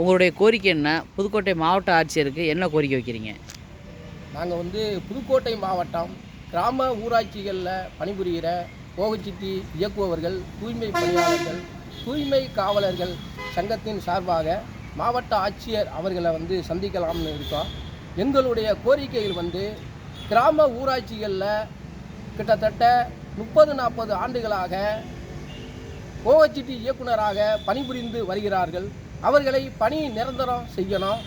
உங்களுடைய கோரிக்கை என்ன? புதுக்கோட்டை மாவட்ட ஆட்சியருக்கு என்ன கோரிக்கை வைக்கிறீங்க? நாங்கள் வந்து புதுக்கோட்டை மாவட்டம் கிராம ஊராட்சிகளில் பணிபுரிகிற போகச்சிட்டி இயக்குபவர்கள் தூய்மை பணியாளர்கள் தூய்மை காவலர்கள் சங்கத்தின் சார்பாக மாவட்ட ஆட்சியர் அவர்களை வந்து சந்திக்கலாம்னு இருக்கோம். எங்களுடைய கோரிக்கைகள் வந்து கிராம ஊராட்சிகளில் கிட்டத்தட்ட முப்பது நாற்பது ஆண்டுகளாக போகச்சிட்டி இயக்குனராக பணிபுரிந்து வருகிறார்கள். அவர்களை பணி நிரந்தரம் செய்யணும்.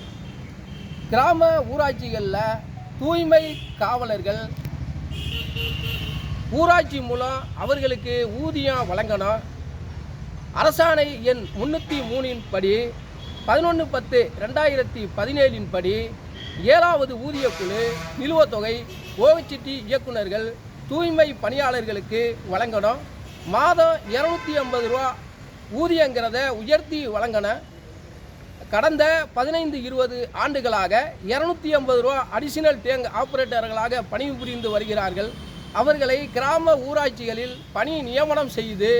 கிராம ஊராட்சிகளில் தூய்மை காவலர்கள் ஊராட்சி மூலம் அவர்களுக்கு ஊதியம் வழங்கணும். அரசாணை எண் முன்னூற்றி மூணின் படி பதினொன்று பத்து ரெண்டாயிரத்தி பதினேழின் படி ஏழாவது ஊதியக்குழு நிலுவத்தொகை ஓவச்சிட்டி இயக்குநர்கள் இயக்குனர்கள் தூய்மை பணியாளர்களுக்கு வழங்கணும். மாதம் இரநூத்தி ஐம்பது ரூபா ஊதியங்கிறத உயர்த்தி வழங்கணும். கடந்த பதினைந்து இருபது ஆண்டுகளாக இரநூத்தி ஐம்பது ரூபா அடிஷனல் டேங்க் ஆப்ரேட்டர்களாக பணிபுரிந்து வருகிறார்கள். அவர்களை கிராம ஊராட்சிகளில் பணி நியமனம் செய்து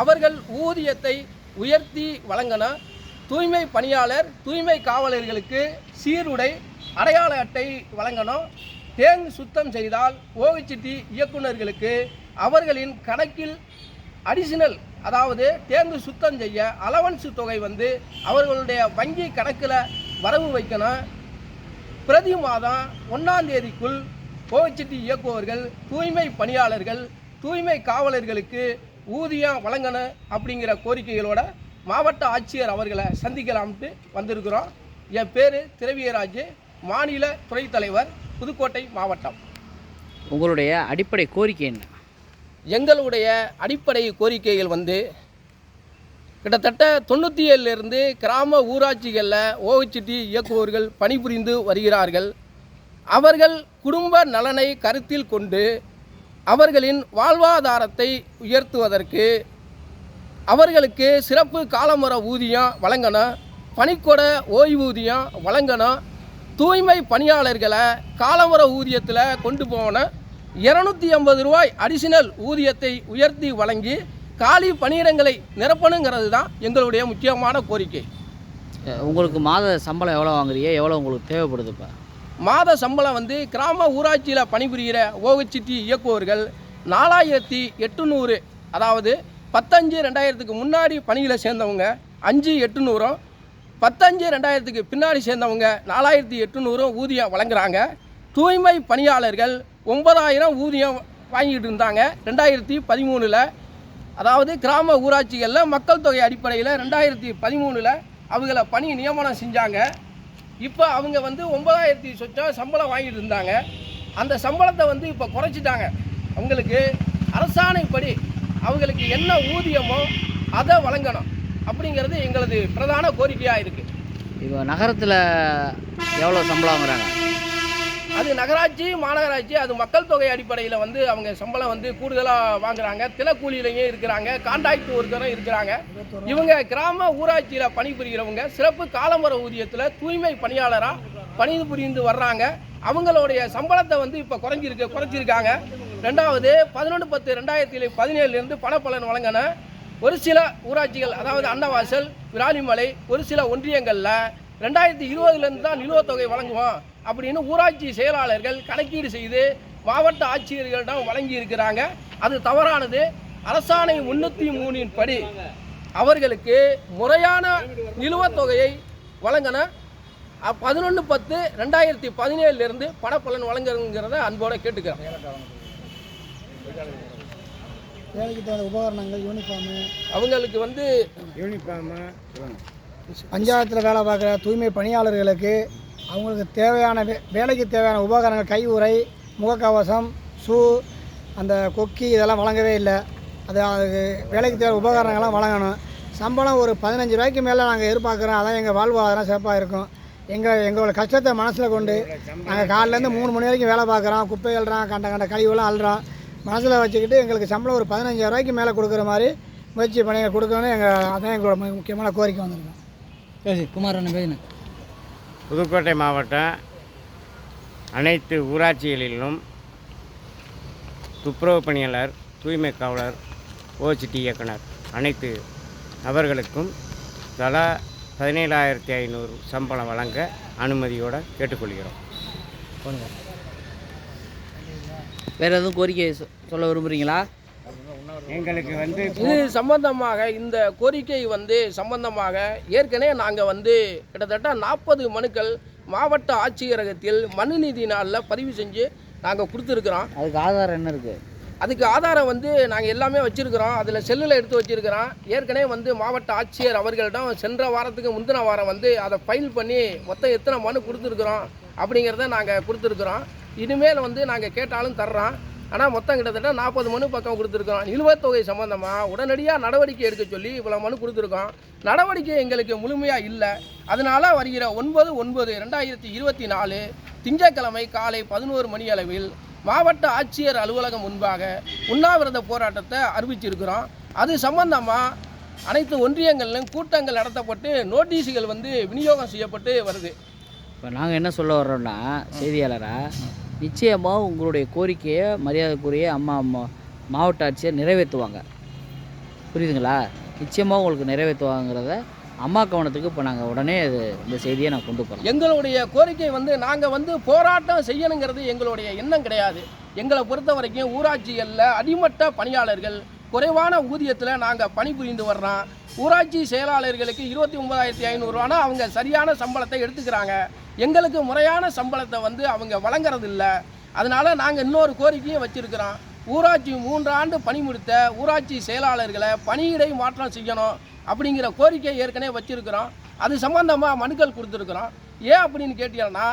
அவர்கள் ஊதியத்தை உயர்த்தி வழங்கணும் தூய்மை பணியாளர் தூய்மை காவலர்களுக்கு சீருடை அடையாள அட்டை வழங்கணும் தேங்கு சுத்தம் செய்தால் ஓவிச்சிட்டி இயக்குனர்களுக்கு அவர்களின் கணக்கில் அடிஷனல் அதாவது தேர்ந்து சுத்தம் செய்ய அலவன்ஸ் தொகை வந்து அவர்களுடைய வங்கி கணக்கில் வரவு வைக்கணும். பிரதி மாதம் ஒன்றாம் தேதிக்குள் ஓகச்சிட்டி இயக்குபவர்கள் தூய்மை பணியாளர்கள் தூய்மை காவலர்களுக்கு ஊதியம் வழங்கணும் அப்படிங்கிற கோரிக்கைகளோட மாவட்ட ஆட்சியர் அவர்களை சந்திக்கலாம்ட்டு வந்திருக்கிறோம். என் பேர் திரவியராஜ் மாநில துறை தலைவர் புதுக்கோட்டை மாவட்டம். உங்களுடைய அடிப்படை கோரிக்கை என்ன? எங்களுடைய அடிப்படை கோரிக்கைகள் வந்து கிட்டத்தட்ட தொண்ணூற்றி ஏழுலேருந்து கிராம ஊராட்சிகளில் ஓஹெச்டி இயக்குபவர்கள் பணிபுரிந்து வருகிறார்கள். அவர்கள் குடும்ப நலனை கருத்தில் கொண்டு அவர்களின் வாழ்வாதாரத்தை உயர்த்துவதற்கு அவர்களுக்கு சிறப்பு காலமுறை ஊதியம் வழங்கணும் பணிக்கொட ஓய்வூதியம் வழங்கணும் தூய்மை பணியாளர்களை காலமுற ஊதியத்தில் கொண்டு போன இரநூத்தி ஐம்பது ரூபாய் அடிஷனல் ஊதியத்தை உயர்த்தி வழங்கி காலி பணியிடங்களை நிரப்பணுங்கிறது தான் எங்களுடைய முக்கியமான கோரிக்கை. உங்களுக்கு மாத சம்பளம் எவ்வளோ வாங்குறீங்க? எவ்வளோ உங்களுக்கு தேவைப்படுது இப்போ மாத சம்பளம் வந்து கிராம ஊராட்சியில் பணிபுரிகிற ஓகச்சிட்டி இயக்குபவர்கள் நாலாயிரத்தி எட்டுநூறு அதாவது பத்தஞ்சு ரெண்டாயிரத்துக்கு முன்னாடி பணியில் சேர்ந்தவங்க அஞ்சு எட்டுநூறும் பத்தஞ்சு ரெண்டாயிரத்துக்கு பின்னாடி சேர்ந்தவங்க நாலாயிரத்தி எட்டுநூறும் ஊதியம் வழங்குறாங்க. தூய்மை பணியாளர்கள் ஒன்பதாயிரம் ஊதியம் வாங்கிட்டு இருந்தாங்க. ரெண்டாயிரத்தி பதிமூணில் அதாவது கிராம ஊராட்சிகளில் மக்கள் தொகை அடிப்படையில் ரெண்டாயிரத்தி பதிமூணில் அவங்கள பணி நியமனம் செஞ்சாங்க. இப்போ அவங்க வந்து ஒன்பதாயிரத்தி சொச்சம் சம்பளம் வாங்கிட்டு இருந்தாங்க. அந்த சம்பளத்தை வந்து இப்போ குறைச்சிட்டாங்க. அவங்களுக்கு அரசாணைப்படி அவங்களுக்கு என்ன ஊதியமோ அதை வழங்கணும் அப்படிங்கிறது எங்களது பிரதான கோரிக்கையாக இருக்குது இப்போ நகரத்தில் எவ்வளோ சம்பளம் வாங்குறாங்க அது நகராட்சி மாநகராட்சி அது மக்கள் தொகை அடிப்படையில் வந்து அவங்க சம்பளம் வந்து கூடுதலாக வாங்குறாங்க. திலக்கூலியிலையும் இருக்கிறாங்க. கான்ட்ராக்ட் ஒருத்தரும் இருக்கிறாங்க. இவங்க கிராம ஊராட்சியில் பணிபுரிகிறவங்க சிறப்பு காலம்பர ஊதியத்தில் தூய்மை பணியாளராக பணிபுரிந்து வர்றாங்க. அவங்களுடைய சம்பளத்தை வந்து இப்போ குறைஞ்சிருக்கு குறைச்சிருக்காங்க. ரெண்டாவது பதினொன்று பத்து ரெண்டாயிரத்தி பதினேழுலேருந்து பணப்பலன் வழங்கின ஒரு சில ஊராட்சிகள் அதாவது அன்னவாசல் விராலிமலை ஒரு சில ஒன்றியங்களில் ரெண்டாயிரத்தி இருபதுலேருந்து தான் நிலுவத்தொகை வழங்குவோம். அப்படின்னு ஊராட்சி செயலாளர்கள் கணக்கீடு செய்து மாவட்ட ஆட்சியர்களிடம் வழங்கி இருக்கிறாங்க அது தவறானது. அரசாணை முன்னூற்றி மூணின் படி அவர்களுக்கு முறையான நிலுவைத் தொகையை வழங்கின. பதினொன்று பத்து ரெண்டாயிரத்தி பதினேழுலேருந்து பணப்பலன் வழங்குங்கிறத அன்போடு கேட்டுக்கிறேன் வேலைக்கு தேவையான உபகரணங்கள் யூனிஃபார்மு அவங்களுக்கு வந்து யூனிஃபார்மு பஞ்சாயத்தில் வேலை பார்க்குற தூய்மை பணியாளர்களுக்கு அவங்களுக்கு தேவையான வே வேலைக்கு தேவையான உபகரணங்கள் கை உரை முகக்கவசம் ஷூ அந்த கொக்கி இதெல்லாம் வழங்கவே இல்லை. அது அதுக்கு வேலைக்கு தேவை உபகரணங்கள்லாம் வழங்கணும். சம்பளம் ஒரு பதினஞ்சு ரூபாய்க்கு மேலே நாங்கள் எதிர்பார்க்குறோம். அதான் எங்கள் வாழ்வாதாரம் சிறப்பாக இருக்கும். எங்கள் எங்களோட கஷ்டத்தை மனசில் கொண்டு நாங்கள் காலையிலேருந்து மூணு மணி வரைக்கும் வேலை பார்க்குறோம். குப்பை அள்ளுறோம் கண்ட கண்ட கழிவுலாம் அள்ளுறோம் மனசில் வச்சுக்கிட்டு எங்களுக்கு சம்பளம் ஒரு பதினஞ்சாயிரம் ரூபாய்க்கு மேலே கொடுக்குற மாதிரி முயற்சி பண்ணி கொடுக்கணும்னு எங்கள் அதான் எங்களோட முக்கியமான கோரிக்கை வந்திருக்கோம் பேசு குமார் பேசினேன் புதுக்கோட்டை மாவட்டம் அனைத்து ஊராட்சிகளிலும் துப்புரவு பணியாளர் தூய்மை காவலர் ஓசிடி இயக்குனர் அனைத்து நபர்களுக்கும் தலா பதினேழாயிரத்தி ஐநூறு சம்பளம் வழங்க அனுமதியோடு கேட்டுக்கொள்கிறோம். வேறு எதுவும் கோரிக்கை சொ- சொல்ல விரும்புகிறீங்களா எங்களுக்கு வந்து இது சம்பந்தமாக இந்த கோரிக்கை வந்து சம்பந்தமாக ஏற்கனவே நாங்கள் வந்து கிட்டத்தட்ட நாற்பது மனுக்கள் மாவட்ட ஆட்சியரகத்தில் மனு நீதி நாளில் பதிவு செஞ்சு நாங்கள் கொடுத்துருக்குறோம். அதுக்கு ஆதாரம் என்ன இருக்குது அதுக்கு ஆதாரம் வந்து நாங்கள் எல்லாமே வச்சுருக்கிறோம். அதில் செல்லில் எடுத்து வச்சுருக்கிறோம். ஏற்கனவே வந்து மாவட்ட ஆட்சியர் அவர்களிடம் சென்ற வாரத்துக்கு முந்தின வாரம் வந்து அதை ஃபைல் பண்ணி மொத்தம் எத்தனை மனு கொடுத்துருக்குறோம் அப்படிங்கிறத நாங்கள் கொடுத்துருக்குறோம். இனிமேல் வந்து நாங்கள் கேட்டாலும் தர்றோம். ஆனால் மொத்தம் கிட்டத்தட்ட நாற்பது மனு பக்கம் கொடுத்துருக்கோம். நிலுவைத்தொகை சம்மந்தமாக உடனடியாக நடவடிக்கை எடுக்க சொல்லி இவ்வளோ மனு கொடுத்துருக்கோம். நடவடிக்கை எங்களுக்கு முழுமையாக இல்லை. அதனால் வருகிற ஒன்பது ஒன்பது ரெண்டாயிரத்தி இருபத்தி நாலு திங்கட்கிழமை காலை பதினோரு மணி அளவில் மாவட்ட ஆட்சியர் அலுவலகம் முன்பாக உண்ணாவிரத போராட்டத்தை அறிவிச்சிருக்கிறோம். அது சம்பந்தமாக அனைத்து ஒன்றியங்களிலும் கூட்டங்கள் நடத்தப்பட்டு நோட்டீஸுகள் வந்து விநியோகம் செய்யப்பட்டு வருது. இப்போ நாங்கள் என்ன சொல்ல வர்றோம்னா செய்தியாளராக நிச்சயமாக உங்களுடைய கோரிக்கையை மரியாதைக்குரிய அம்மா அம்மா மாவட்ட ஆட்சியர் நிறைவேற்றுவாங்க. புரியுதுங்களா? நிச்சயமாக உங்களுக்கு நிறைவேற்றுவாங்கிறத அம்மா கவனத்துக்கு இப்போ நாங்கள் உடனே அது இந்த செய்தியை நான் கொண்டு போகிறோம் எங்களுடைய கோரிக்கை வந்து நாங்கள் வந்து போராட்டம் செய்யணுங்கிறது எங்களுடைய எண்ணம் கிடையாது. எங்களை பொறுத்த வரைக்கும் ஊராட்சிகளில் அடிமட்ட பணியாளர்கள் குறைவான ஊதியத்தில் நாங்கள் பணிபுரிந்து வர்றோம். ஊராட்சி செயலாளர்களுக்கு இருபத்தி ஒன்பதாயிரத்தி ஐநூறுரூவானா அவங்க சரியான சம்பளத்தை எடுத்துக்கிறாங்க. எங்களுக்கு முறையான சம்பளத்தை வந்து அவங்க வழங்குறது இல்லை நாங்கள் இன்னொரு கோரிக்கையும் வச்சுருக்கிறோம். ஊராட்சி மூன்றாண்டு பணி முடித்த ஊராட்சி செயலாளர்களை பணியிடை மாற்றம் செய்யணும் அப்படிங்கிற கோரிக்கை ஏற்கனவே வச்சுருக்கிறோம். அது சம்பந்தமாக மனுக்கள் கொடுத்துருக்குறோம். ஏன் அப்படின்னு கேட்டீங்கன்னா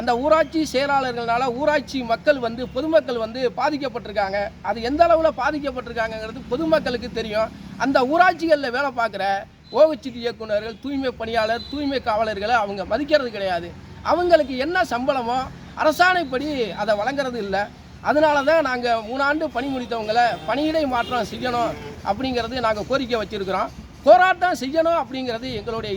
அந்த ஊராட்சி செயலாளர்களால் ஊராட்சி மக்கள் வந்து பொதுமக்கள் வந்து பாதிக்கப்பட்டிருக்காங்க. அது எந்த அளவில் பாதிக்கப்பட்டிருக்காங்கங்கிறது பொதுமக்களுக்கு தெரியும். அந்த ஊராட்சிகளில் வேலை பார்க்குற ஓகச்சிடி இயக்குனர்கள் தூய்மை பணியாளர் தூய்மை காவலர்களை அவங்க மதிக்கிறது கிடையாது. அவங்களுக்கு என்ன சம்பளமோ அரசாணைப்படி அதை வழங்குறது இல்லை. அதனால தான் நாங்கள் மூணாண்டு பணி முடித்தவங்களை பணியிடை மாற்றம் செய்யணும் அப்படிங்கிறது நாங்கள் கோரிக்கை வச்சுருக்கிறோம். போராட்டம் செய்யணும் அப்படிங்கிறது எங்களுடைய